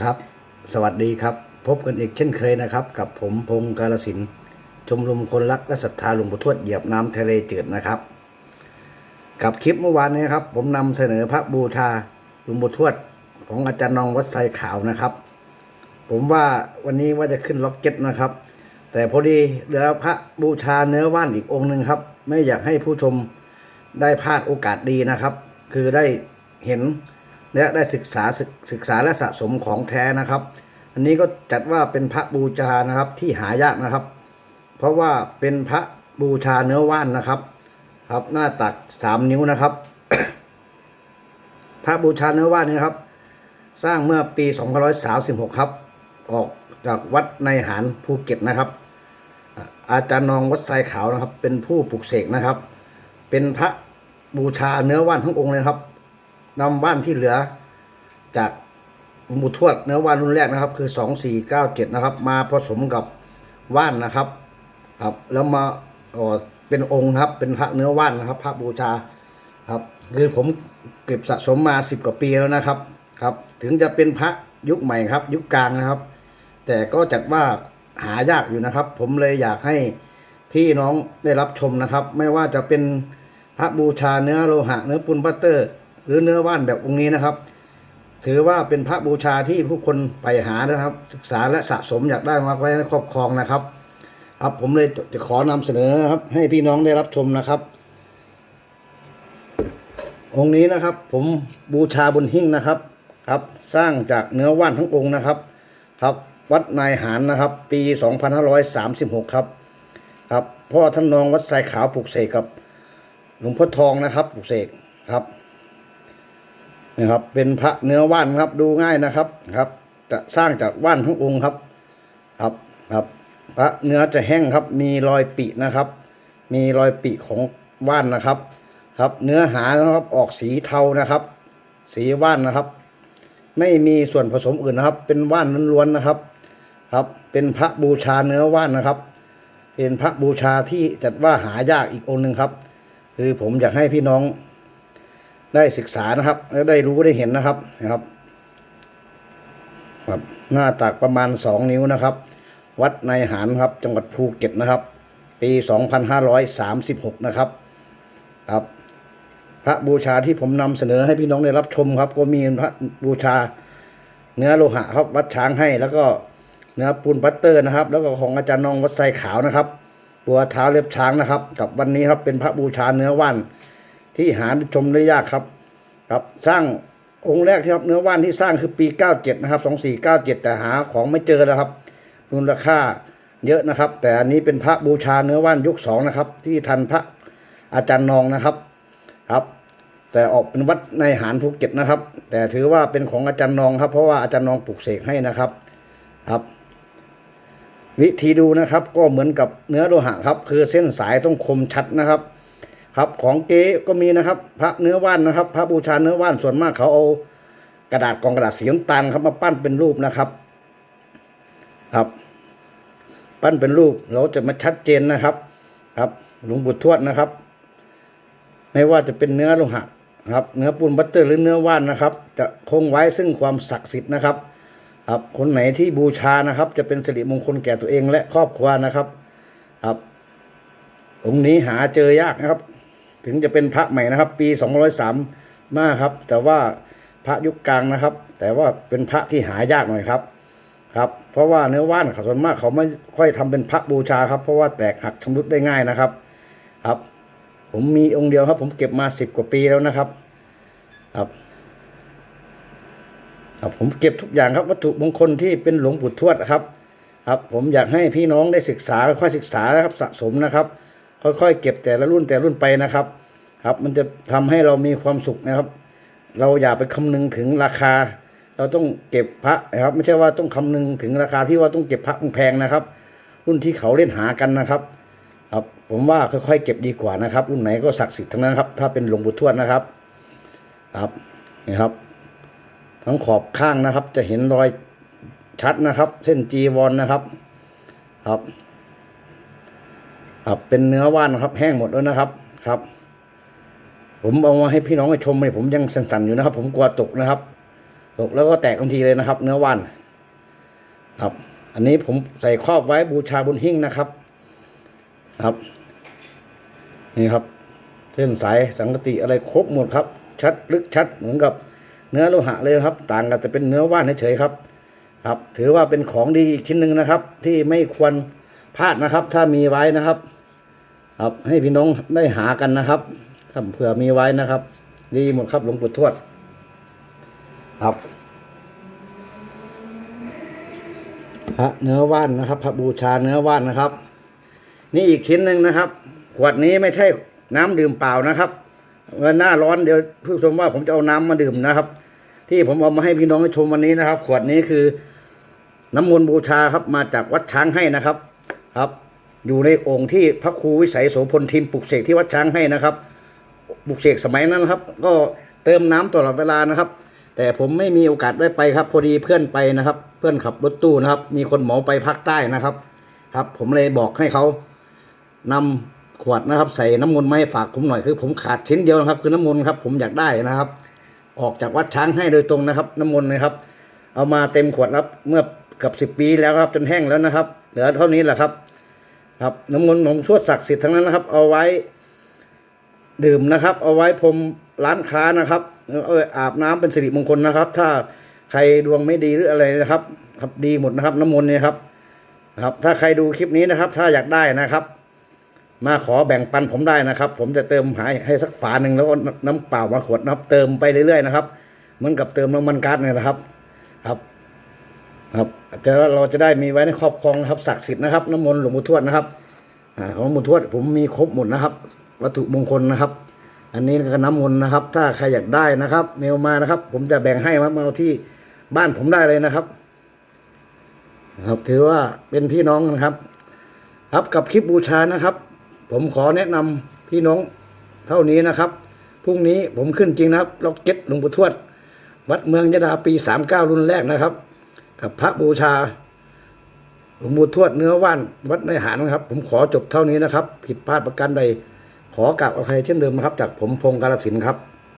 ครับ สวัสดีครับ พบกันอีกเช่นเคยนะครับ กับผมพงศ์กาลสินชมรมคนรักและศรัทธาหลวงปู่ทวดเหยียบน้ำทะเลจืดนะครับ กับคลิปเมื่อวานนี้ครับ ผมนำเสนอพระบูชาหลวงปู่ทวด ของอาจารย์นองวัดไซขาวนะครับ ผมว่าวันนี้ว่าจะขึ้นล็อกเก็ตนะครับ แต่พอดีเหลือพระบูชาเนื้อว่านอีกองค์หนึ่งครับ ไม่อยากให้ผู้ชมได้พลาดโอกาสดีนะครับ คือได้เห็น และได้ศึกษาศึกศึกษาและสะสมของแท้นะครับ อันนี้ก็จัดว่าเป็นพระบูชานะครับที่หายากนะครับ เพราะว่าเป็นพระบูชาเนื้อว่านนะครับ ครับหน้าตักสามนิ้วนะครับ พระบูชาเนื้อว่านนี้ครับ สร้างเมื่อปี2536ครับ ออกจากวัดในหารภูเก็ตนะครับ อาอาจารย์นองวัดไซขาวนะครับ เป็นผู้ปลุกเสกนะครับ เป็นพระบูชาเนื้อว่านทั้งองค์เลยครับ นำว่านที่เหลือ จากหลวงปู่ทวดเนื้อว่านรุ่นแรกนะครับ คือ2497นะครับ มาผสมกับว่านนะครับ ครับ แล้วมาเอ่อเป็นองค์ครับ เป็นพระเนื้อว่านนะครับ พระบูชาครับคือผมเก็บสะสมมาสิบกว่าปีแล้วนะครับครับ ถึงจะเป็นพระยุคใหม่ครับ ยุคกลางนะครับ แต่ก็จัดว่าหายากอยู่นะครับ ผมเลยอยากให้พี่น้องได้รับชมนะครับ ไม่ว่าจะเป็นพระบูชาเนื้อโลหะเนื้อปุนบัตเตอร์ หรือเนื้อว่านแบบองค์นี้นะครับ ถือว่าเป็นพระบูชาที่ผู้คนใฝ่หานะครับ ศึกษาและสะสมอยากได้มาไว้ในครอบครองนะครับ ครับผมเลยจะขอนำเสนอนะครับ ให้พี่น้องได้รับชมนะครับ องค์นี้นะครับ ผมบูชาบนหิ้งนะครับครับ สร้างจากเนื้อว่านทั้งองค์นะครับ ครับ วัดนายหารนะครับ ปี 2536 ครับ ครับพ่อท่านนองวัดทรายขาวปลูกเสกกับหลวงพ่อทองนะครับปลูกเสกครับ นี่ครับ เป็นพระเนื้อว่านครับ ดูง่ายนะครับครับ จะสร้างจากว่านทั้งองค์ครับ ครับครับ พระเนื้อจะแห้งครับ มีรอยปินะครับ มีรอยปิของว่านนะครับ ครับ เนื้อหานะครับออกสีเทานะครับ สีว่านนะครับ ไม่มีส่วนผสมอื่นนะครับ เป็นว่านล้วนๆนะครับ ครับ เป็นพระบูชาเนื้อว่านนะครับ เป็นพระบูชาที่จัดว่าหายากอีกองค์หนึ่งครับ คือผมอยากให้พี่น้อง ได้ศึกษานะครับ และได้รู้ได้เห็นนะครับนะครับ ครับ หน้าตักประมาณสองนิ้วนะครับ วัดในหารครับ จังหวัดภูเก็ตนะครับ ปี 2536 นะครับ ครับ พระบูชาที่ผมนำเสนอให้พี่น้องได้รับชมครับ ก็มีพระบูชาเนื้อโลหะครับวัดช้างให้แล้วก็เนื้อปูนปัตเตอร์นะครับ แล้วก็ของอาจารย์นองวัดไซขาวนะครับ ตัวเท้าเล็บช้างนะครับ กับวันนี้ครับเป็นพระบูชาเนื้อว่าน ที่หาชมได้ยากครับ ครับสร้างองค์แรกที่ครับเนื้อว่านที่สร้างคือปี 97 นะครับ 2497 แต่หาของไม่เจอแล้วครับมูลค่าเยอะนะครับ แต่อันนี้เป็นพระบูชาเนื้อว่านยุคสองนะครับ ที่ทันพระอาจารย์นองนะครับครับ แต่ออกเป็นวัดในหารภูเก็ตนะครับ แต่ถือว่าเป็นของอาจารย์นองครับ เพราะว่าอาจารย์นองปลูกเสกให้นะครับครับ วิธีดูนะครับก็เหมือนกับเนื้อโลหะครับ คือเส้นสายต้องคมชัดนะครับ ครับของเก๊ก็มีนะครับพระเนื้อว่านนะครับ พระบูชาเนื้อว่านส่วนมากเขาเอากระดาษกองกระดาษสีน้ำตาลครับมาปั้นเป็นรูปนะครับครับ ปั้นเป็นรูปเราจะมาชัดเจนนะครับ ครับหลวงปู่ทวดนะครับ ไม่ว่าจะเป็นเนื้อโลหะครับ เนื้อปูนบัตเตอร์หรือเนื้อว่านนะครับ จะคงไว้ซึ่งความศักดิ์สิทธิ์นะครับ ครับคนไหนที่บูชานะครับ จะเป็นสิริมงคลแก่ตัวเองและครอบครัวนะครับ ครับองค์นี้หาเจอยากนะครับ ถึงจะเป็นพระใหม่นะครับ ปี203มาครับ แต่ว่าพระยุคกลางนะครับ แต่ว่าเป็นพระที่หายากหน่อยครับครับ เพราะว่าเนื้อว่านเขาส่วนมากเขาไม่ค่อยทำเป็นพระบูชาครับ เพราะว่าแตกหักชำรุดได้ง่ายนะครับ ครับ ผมมีองค์เดียวครับ ผมเก็บมาสิบกว่าปีแล้วนะครับ ครับครับผมเก็บทุกอย่างครับวัตถุมงคลที่เป็นหลวงปู่ทวดครับ ครับ ผมอยากให้พี่น้องได้ศึกษาค่อยศึกษานะครับสะสมนะครับ ค่อยๆเก็บแต่ละรุ่นแต่รุ่นไปนะครับ ครับมันจะทำให้เรามีความสุขนะครับ เราอย่าไปคำนึงถึงราคา เราต้องเก็บพระนะครับ ไม่ใช่ว่าต้องคำนึงถึงราคาที่ว่าต้องเก็บพระแพงนะครับ รุ่นที่เขาเล่นหากันนะครับ ครับผมว่าค่อยๆเก็บดีกว่านะครับ รุ่นไหนก็ศักดิ์สิทธิ์ทั้งนั้นครับ ถ้าเป็นหลวงปู่ทวดนะครับ ครับนี่ครับ ทั้งขอบข้างนะครับ จะเห็นรอยชัดนะครับ เส้นจีวรนนะครับ ครับ ครับเป็นเนื้อว่านครับ แห้งหมดแล้วนะครับครับ ผมเอามาให้พี่น้องชมเลยผมยังสั่นๆอยู่นะครับ ผมกลัวตกนะครับ ตกแล้วก็แตกทันทีเลยนะครับ เนื้อว่านครับ อันนี้ผมใส่ครอบไว้บูชาบนหิ้งนะครับครับ นี่ครับเส้นสายสังกติอะไรครบหมดครับ ชัดลึกชัดเหมือนกับเนื้อโลหะเลยครับ ต่างกันจะเป็นเนื้อว่านเฉยๆครับ ครับ ถือว่าเป็นของดีอีกชิ้นหนึ่งนะครับ ที่ไม่ควรพลาดนะครับ ถ้ามีไว้นะครับ ครับ ให้พี่น้องได้หากันนะครับถ้าเผื่อมีไว้นะครับ ดีหมดครับหลวงปู่ทวด ครับพระเนื้อว่านนะครับ พระบูชาเนื้อว่านนะครับ นี่อีกชิ้นหนึ่งนะครับ ขวดนี้ไม่ใช่น้ำดื่มเปล่านะครับเมื่อหน้าร้อนเดี๋ยวผู้ชมว่าผมจะเอาน้ำมาดื่มนะครับ ที่ผมเอามาให้พี่น้องชมวันนี้นะครับ ขวดนี้คือน้ำมนต์บูชาครับมาจากวัดช้างให้นะครับ ครับ อยู่ในโองค์ที่พระครูวิสัยโสพลทิมปลุกเสกที่วัดช้างให้นะครับปลุกเสกสมัยนั้นครับ ก็เติมน้ำตลอดเวลานะครับ แต่ผมไม่มีโอกาสได้ไปครับ พอดีเพื่อนไปนะครับ เพื่อนขับรถตู้นะครับ มีคนหมาไปภาคใต้นะครับ ครับ ผมเลยบอกให้เขานำขวดนะครับ ใส่น้ำมนต์มาให้ฝากผมหน่อยคือ ผมขาดชิ้นเดียวนะครับ คือน้ำมนต์ครับผมอยากได้นะครับ ออกจากวัดช้างให้โดยตรงนะครับ น้ำมนต์นะครับ เอามาเต็มขวดครับเมื่อกับสิบปีแล้วครับจนแห้งแล้วนะครับ เหลือเท่านี้แหละครับ ครับน้ำมนต์ของชวดศักดิ์สิทธิ์ทั้งนั้นนะครับ เอาไว้ดื่มนะครับ เอาไว้พรมร้านค้านะครับเอาไว้อาบน้ำเป็นสิริมงคลนะครับ ถ้าใครดวงไม่ดีหรืออะไรนะครับ ครับดีหมดนะครับ น้ำมนต์เนี่ยครับนะครับ ถ้าใครดูคลิปนี้นะครับ ถ้าอยากได้นะครับ มาขอแบ่งปันผมได้นะครับ ผมจะเติมให้ให้สักฝาหนึ่งแล้วก็น้ำเปล่ามาขวดนะครับ เติมไปเรื่อยๆนะครับ เหมือนกับเติมน้ำมันก๊าซเนี่ยนะครับ ครับ ครับจะเราจะได้มีไว้ในครอบครองนะครับศักดิ์สิทธิ์นะครับน้ำมนต์หลวงปู่ทวดนะครับอของหลวงปู่ทวดผมมีครบหมดนะครับ วัตถุมงคลนะครับ อันนี้ก็น้ำมนต์นะครับ ถ้าใครอยากได้นะครับ เมลมานะครับ ผมจะแบ่งให้มาเอาที่บ้านผมได้เลยนะครับครับถือว่าเป็นพี่น้องนะครับ ครับกับคลิปบูชานะครับ ผมขอแนะนำพี่น้องเท่านี้นะครับพรุ่งนี้ผมขึ้นจริงนะครับล็อกเก็ตหลวงปู่ทวด วัดเมืองยะดาปีสามเก้ารุ่นแรกนะครับ กับพระบูชาหลวงปู่ทวดเนื้อว่านวัดในหานะครับ ผมขอจบเท่านี้นะครับ ผิดพลาดประการใด ขอกราบอภัยเช่นเดิมนะครับ จากผมพงศ์กาลสินธุ์ครับ